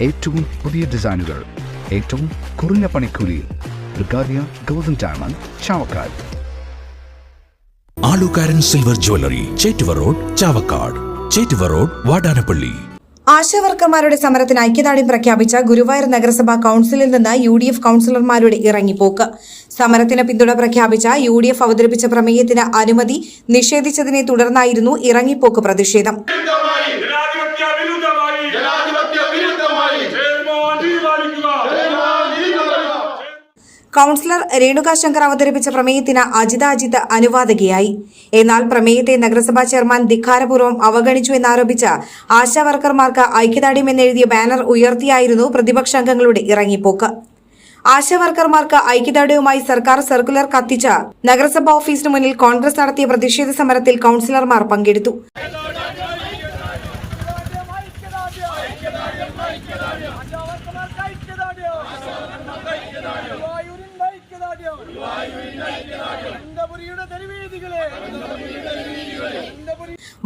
ഏറ്റവും പുതിയ ഡിസൈനുകൾ ഏറ്റവും കുറഞ്ഞ പണിക്കൂലിയിൽ. Brigadia golden diamond Chavakkad. Alukkaran silver jewellery Chettuva road Chavakkad. Chettuva road Vadanappally. ആശാവർക്കർമാരുടെ സമരത്തിന് ഐക്യദാർഢ്യം പ്രഖ്യാപിച്ച ഗുരുവായൂർ നഗരസഭാ കൌൺസിലിൽ നിന്ന് യു ഡി എഫ് കൌൺസിലർമാരുടെ ഇറങ്ങിപ്പോക്ക്. സമരത്തിന് പിന്തുണ പ്രഖ്യാപിച്ച യു ഡി എഫ് അവതരിപ്പിച്ച പ്രമേയത്തിന് അനുമതി നിഷേധിച്ചതിനെ തുടർന്നായിരുന്നു ഇറങ്ങിപ്പോക്ക് പ്രതിഷേധം. കൌൺസിലർ രേണുക ശങ്കർ അവതരിപ്പിച്ച പ്രമേയത്തിന് അജിത അജിത് അനുവാദകയായി. എന്നാൽ പ്രമേയത്തെ നഗരസഭാ ചെയർമാൻ ധിക്കാരപൂർവം അവഗണിച്ചു എന്നാരോപിച്ച് ആശാ വർക്കർമാർക്ക് ഐക്യദാർഢ്യം എന്നെഴുതിയ ബാനർ ഉയർത്തിയായിരുന്നു പ്രതിപക്ഷാംഗങ്ങളുടെ ഇറങ്ങിപ്പോക്ക്. ആശാ വർക്കർമാർക്ക് ഐക്യദാർഢ്യവുമായി സർക്കാർ സർക്കുലർ കത്തിച്ച നഗരസഭാ ഓഫീസിന് മുന്നിൽ കോൺഗ്രസ് നടത്തിയ പ്രതിഷേധ സമരത്തിൽ കൌൺസിലർമാർ പങ്കെടുത്തു.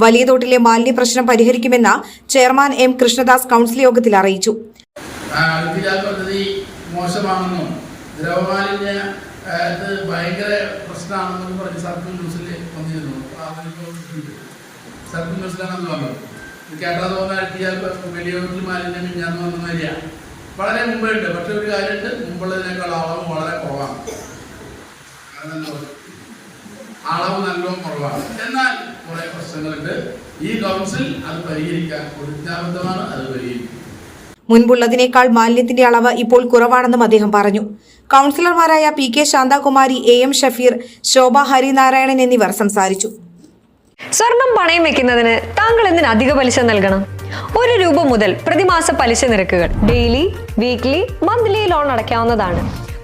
വലിയ തോട്ടിലെ മാലിന്യ പ്രശ്നം പരിഹരിക്കുമെന്ന് ചെയർമാൻ എം കൃഷ്ണദാസ് കൌൺസിൽ യോഗത്തിൽ അറിയിച്ചു. ഇത് സർക്കിൾ സർക്കിൾ വലിയ മാലിന്യം വളരെ മുമ്പേ ഉണ്ട് പക്ഷെ ഒരു കാര്യമുണ്ട്. മുമ്പുള്ളതിനേക്കാൾ അളവ് വളരെ കുറവാണ്. അളവ് നല്ലോ കുറവാണ്. എന്നാൽ കുറെ പ്രശ്നങ്ങളുണ്ട്. ഈ കൗൺസിൽ അത് പരിഹരിക്കാൻ പ്രതിജ്ഞാബദ്ധമാണ് അത് പരിഹരിക്കും. മുൻപുള്ളതിനേക്കാൾ മാലിന്യത്തിന്റെ അളവ് ഇപ്പോൾ കുറവാണെന്നും അദ്ദേഹം പറഞ്ഞു. കൌൺസിലർമാരായ P K Santhakumari A M Shafeer Shobha Harinarayanan എന്നിവർ സംസാരിച്ചു. സ്വർണം പണയം വെക്കുന്നതിന് താങ്കൾ എന്തിന് അധിക പലിശ നൽകണം? ഒരു രൂപ മുതൽ പ്രതിമാസ പലിശ നിരക്കുകൾ ഡെയിലി വീക്ക്ലി മന്ത്ലി ലോൺ അടയ്ക്കാവുന്നതാണ്.